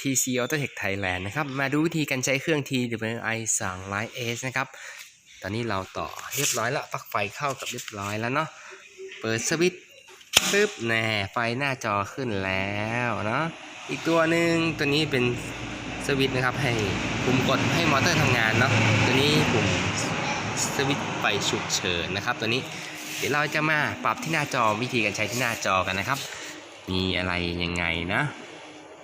PC Auto Tech Thailand นะครับ มาดูวิธีการใช้เครื่อง TWI สั่ง Line S นะครับ ตอนนี้เราต่อเรียบร้อยแล้วปลั๊กไฟเข้ากับเรียบร้อยแล้วเนาะ เปิดสวิตช์ปึ๊บแน่ไฟหน้าจอขึ้นแล้วเนาะ อีกตัวหนึ่งตัวนี้เป็นสวิตช์นะครับ ให้ปุ่มกดให้มอเตอร์ทำงานเนาะ ตัวนี้ปุ่มสวิตช์ไฟฉุกเฉินนะครับ ตัวนี้เดี๋ยวเราจะมาปรับที่หน้าจอวิธีการใช้ที่หน้าจอกันนะครับ มีอะไรยังไงนะ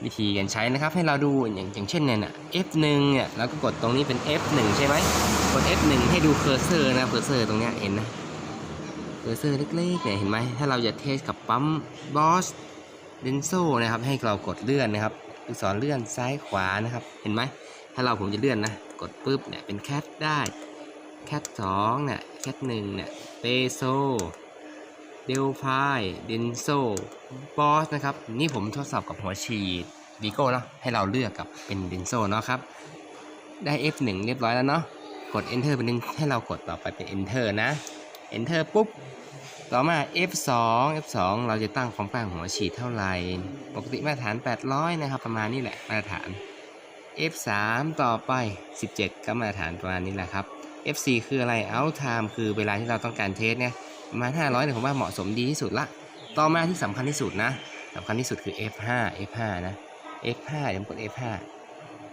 วิธีการใช้นะครับให้เราดูอย่างอย่างเช่นเนี่ยนะ F1 เนี่ยเราก็กดตรงนี้เป็น F1 ใช่ไหมกด F1 ให้ดูเคอร์เซอร์นะเคอร์เซอร์ตรงเนี้ยเห็นนะเคอร์เซอร์เล็กๆเนี่ยเห็นไหมถ้าเราจะเทสกับปั๊มบอสเดนโซนะครับให้เรากดเลื่อนนะครับลูกศรเลื่อนซ้ายขวานะครับ เห็นไหมถ้าเราผมจะเลื่อนนะกดปุ๊บเนี่ยเป็นแคทได้แคทสองเนี่ยแคทหนึ่งเนี่ยเปโซ เดลพายเดนโซบอสนะครับ นี่ผมทดสอบกับหัวฉีดวีโก้เนาะให้เราเลือกกับเป็นเดนโซเนาะครับ ได้ F1 เรียบร้อยแล้วเนาะกด Enter เป็นให้เรากดต่อไปเป็น Enter นะ Enter ปุ๊บ ต่อมา F2 F2 เราจะตั้งความกว้างหัวฉีดเท่าไหร่ ปกติมาตรฐาน 800 นะครับ ประมาณนี้แหละมาตรฐาน F3 ต่อไป 17 ก็มาตรฐานประมาณนี้แหละครับ F4 คืออะไร out time คือเวลาที่เราต้องการเทสเนี่ย ประมาณ500เนี่ยผมว่าเหมาะสมดีที่สุดละ ต่อมาที่สำคัญที่สุดนะสำคัญที่สุดคือ F5 F5 นะ F5 เดี๋ยวผมกด F5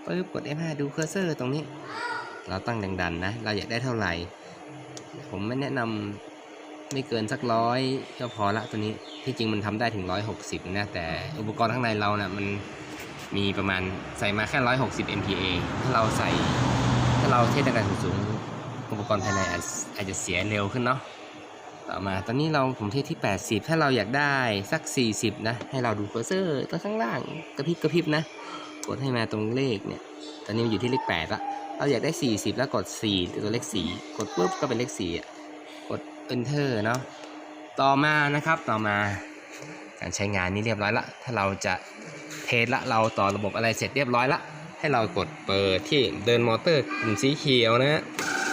ปึ๊บกด F5 ดูเคอร์เซอร์ตรงนี้ เราตั้งดันๆนะ เราอยากได้เท่าไหร่ ผมไม่แนะนำไม่เกินสักร้อยก็พอละตัวนี้ ที่จริงมันทำได้ถึง 160 นะ แต่อุปกรณ์ข้างในเรานะ่ะมันมีประมาณใส่มาแค่ 160 MPa ถ้าเราใส่ ถ้าเราเทสดังสูงๆอุปกรณ์ภายในอาจจะเสียเร็วขึ้นเนาะ ต่อมาตอนนี้เราผมเทสที่ 80 ถ้าเราอยากได้สัก 40 นะ ให้เราดูเคอร์เซอร์ตัวข้างล่างกระพริบกระพริบนะ กดให้มาตรงเลขเนี่ย ตอนนี้มันอยู่ที่เลข8ละเราอยากได้ 40 แล้วกด 4 ตัวเลข 4 กดปุ๊บก็เป็นเลข4อะกด enter เนาะต่อมานะครับต่อมาการใช้งานนี้เรียบร้อยละ ถ้าเราจะเทสละเราต่อระบบอะไรเสร็จเรียบร้อยละ ให้เรากดเปิดที่เดินมอเตอร์กลุ่มสีเขียวนะฮะ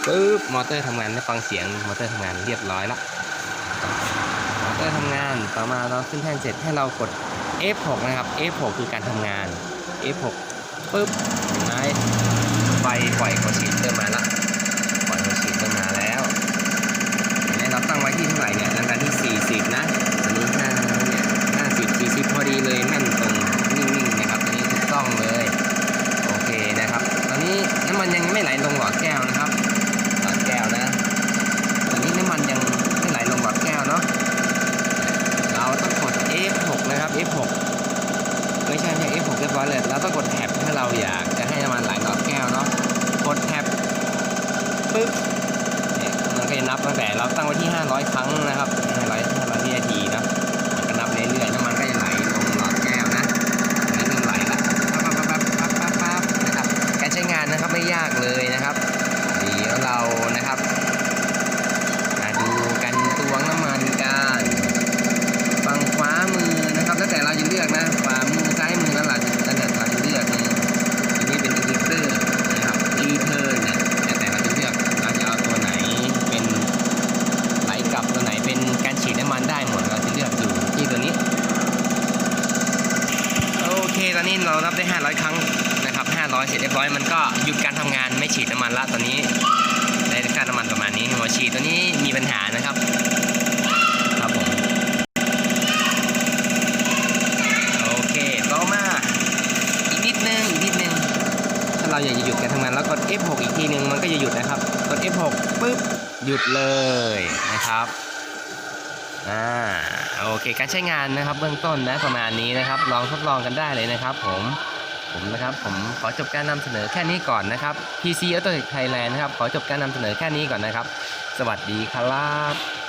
ปุ๊บมอเตอร์ทำงานได้ฟังเสียงมอเตอร์ทำงานเรียบร้อยละ เตอร์ทำงานต่อมาเราขึ้นแท่นเสร็จให้เรากด F6 นะครับ F6 คือการทำงาน F6 ปุ๊บเห็นไหมไฟปล่อยหัวฉีดเริ่มมาละปล่อยหัวฉีดเริ่มมาแล้วเห็นไหมเราตั้งไว้ที่เท่าไหร่เนี่ยตั้งแต่ที่ 40 นะอันนี้5เนี่ย50 40 พอดีเลยแม่นตรงนิ่งๆนะครับอันนี้ถูกต้องเลย โอเคนะครับ ตอนนี้น้ำมันยังไม่ไหลลงหลอดแก้วนะครับ หลอดแก้วนะ ตอนนี้น้ำมันยังไม่ไหลลงหลอดแก้วเนาะ เราต้องกด F6 นะครับ F6 ไม่ใช่ไม่ใช่ F6 เรียบร้อยเลย เราต้องกดแท็บถ้าเราอยากจะให้น้ำมันไหลหลอดแก้วเนาะ กดแท็บปึ๊บ เนี่ยมันก็จะนับตั้งแต่เราตั้งไว้ที่ 500 ครั้งนะครับ500 500วินาทีนะมันก็นับเรื่อยๆน้ำมันก็จะไหลลงหลอดแก้วนะอันนี้เริ่มไหลละปั๊บปั๊บปั๊บปั๊บปั๊บนะครับการใช้งานนะครับไม่ยากเลยนะครับ เดี๋ยวเรานะครับ มาดูกันตวงน้ำมันกันฝั่งขวามือนะครับ แล้วแต่เราจะเลือกนะขวามือซ้ายมือนั่นแหละนั่นแหละเราจะเลือกนะอันนี้เป็นอินดิเคเตอร์นะครับรีเทิร์นเนี่ยแล้วแต่เราจะเลือกเราจะเอาตัวไหนเป็นไหลกลับตัวไหนเป็นการฉีดน้ำมันได้หมดเราจะเลือกดูที่ตัวนี้ โอนนี้เรานับได้ 500 ครั้งนะครับ 500 เสร็จเรียบร้อยมันก็หยุดการทำงานไม่ฉีดน้ำมันละตอนนี้ได้ค่าน้ำมันประมาณนี้หัวฉีดตัวนี้มีปัญหานะครับครับผมโอเคต่อมาอีกนิดนึงอีกนิดนึงถ้าเราอยากจะหยุดการทำงานแล้วกด F6 อีกทีนึงมันก็จะหยุดนะครับกด F6 ปุ๊บหยุดเลยนะครับ อ่าโอเคการใช้งานนะครับเบื้องต้นนะประมาณนี้นะครับ ลองทดลองกันได้เลยนะครับ ผมผมนะครับผมขอจบการนำเสนอแค่นี้ก่อนนะครับ PC Auto Tech Thailand นะครับขอจบการนำเสนอแค่นี้ก่อนนะครับ สวัสดีครับ